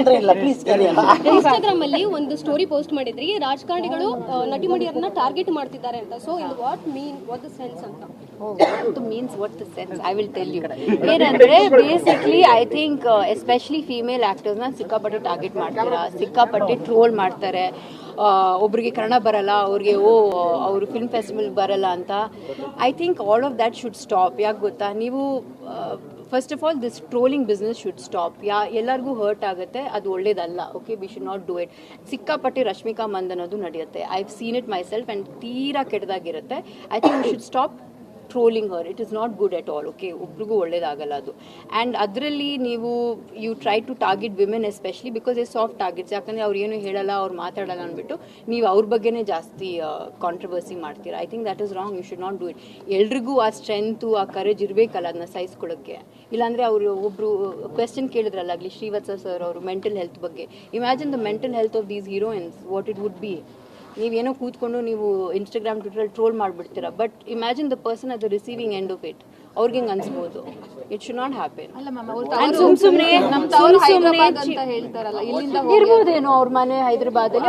ತೊಂದರೆ ಇಲ್ಲ please Instagram ಅಲ್ಲಿ ಒಂದು ಸ್ಟೋರಿ ಪೋಸ್ಟ್ ಮಾಡಿದ್ರಿ. ರಾಜಕಾರಣಿಗಳು ಆ, ನಟಿಮಣಿಯರನ್ನ ಟಾರ್ಗೆಟ್ ಮಾಡ್ತಿದ್ದಾರೆ ಅಂತ. ಸೊ ಇದು what mean what the sense ಅಂತ. Means what the sense I will tell you ಏನಂದ್ರೆ basically I think especially female ಆಕ್ಟರ್ಸ್ನ ಸಿಕ್ಕಾಪಟ್ಟೆ ಟಾರ್ಗೆಟ್ ಮಾಡ್ತಾರೆ? ಸಿಕ್ಕಾಪಟ್ಟೆ ಟ್ರೋಲ್ ಮಾಡ್ತಾರೆ. ಒಬ್ರಿಗೆ ಕನ್ನಡ ಬರಲ್ಲ ಅವ್ರಿಗೆ ಓ ಅವರು ಫಿಲ್ಮ್ ಫೆಸ್ಟಿವಲ್ ಬರಲ್ಲ ಅಂತ. I think all of that should stop ಯಾಕೆ ಗೊತ್ತಾ? ನೀವು first of all this trolling business should stop yeah ಎಲ್ಲರಿಗೂ ಹರ್ಟ್ ಆಗುತ್ತೆ. ಅದು ಒಳ್ಳೇದಲ್ಲ. Okay we should not do it ಸಿಕ್ಕಾಪಟ್ಟೆ ರಶ್ಮಿಕಾ ಮಂದ್ ಅನ್ನೋದು ನಡೆಯುತ್ತೆ. I seen it myself and ತೀರಾ ಕೆಟ್ಟದಾಗಿರುತ್ತೆ. I think should stop trolling her it is not good at all okay ಒಬ್ರಿಗೂ ಒಳ್ಳೇದಾಗಲ್ಲ ಅದು. ಆ್ಯಂಡ್ ಅದರಲ್ಲಿ ನೀವು you try to target women especially because a soft targets ಯಾಕಂದರೆ ಅವ್ರು ಏನು ಹೇಳಲ್ಲ, ಅವ್ರು ಮಾತಾಡಲ್ಲ ಅಂದ್ಬಿಟ್ಟು ನೀವು ಅವ್ರ ಬಗ್ಗೆನೇ ಜಾಸ್ತಿ ಕಾಂಟ್ರವರ್ಸಿ ಮಾಡ್ತೀರಾ? I think that is wrong you should not do it ಎಲ್ರಿಗೂ ಆ ಸ್ಟ್ರೆಂತು ಆ ಕರೇಜ್ ಇರಬೇಕಲ್ಲ ಅದನ್ನ ಸಹಿಸ್ಕೊಳ್ಳೋಕ್ಕೆ. ಇಲ್ಲಾಂದರೆ ಅವರು ಒಬ್ಬರು ಕ್ವೆಶನ್ ಕೇಳಿದ್ರಲ್ಲ ಆಗಲಿ ಶ್ರೀವತ್ಸ ಸರ್ ಅವರು ಮೆಂಟಲ್ ಹೆಲ್ತ್ ಬಗ್ಗೆ. Imagine the mental health of these heroines what it would be ನೀವೇನೋ ಕೂತ್ಕೊಂಡು ನೀವು Instagram Twitter troll ಮಾಡಿಬಿಡ್ತೀರಾ but imagine the person at the receiving end of it ಅವ್ರಿಗೆ ಹಿಂಗೆ ಅನ್ಸ್ಬೋದು ಇಟ್ ಶುಡ್ ನಾಟ್ ಹ್ಯಾಪನ್ ಸುಮ್ ಸುಮ್ನೆ ಇರ್ಬೋದೇನೋ ಅವ್ರ ಮನೆ ಹೈದರಾಬಾದಲ್ಲಿ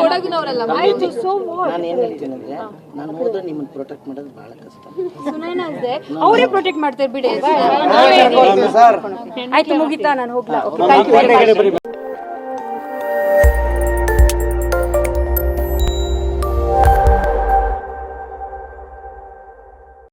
ಕೊಡಗಿನವರಲ್ಲ ಆಯ್ತು ಸೊ ನಾನು ಏನ್ ಹೇಳ್ತೀನಿ ಅಂದ್ರೆ ನಾನು ಹೋದ್ರೆ ನಿಮ್ಮನ್ನ ಪ್ರೊಟೆಕ್ಟ್ ಮಾಡೋದು ಬಹಳ ಕಷ್ಟ ಸುನೈನಾ ಇದೆ ಅವರೇ ಪ್ರೊಟೆಕ್ಟ್ ಮಾಡ್ತಾರೆ ಬಿಡಿ ಆಯ್ತು ಮುಗಿತಾ ನಾನು ಹೋಗ್ಲಾ ಓಕೆ ಥ್ಯಾಂಕ್ ಯು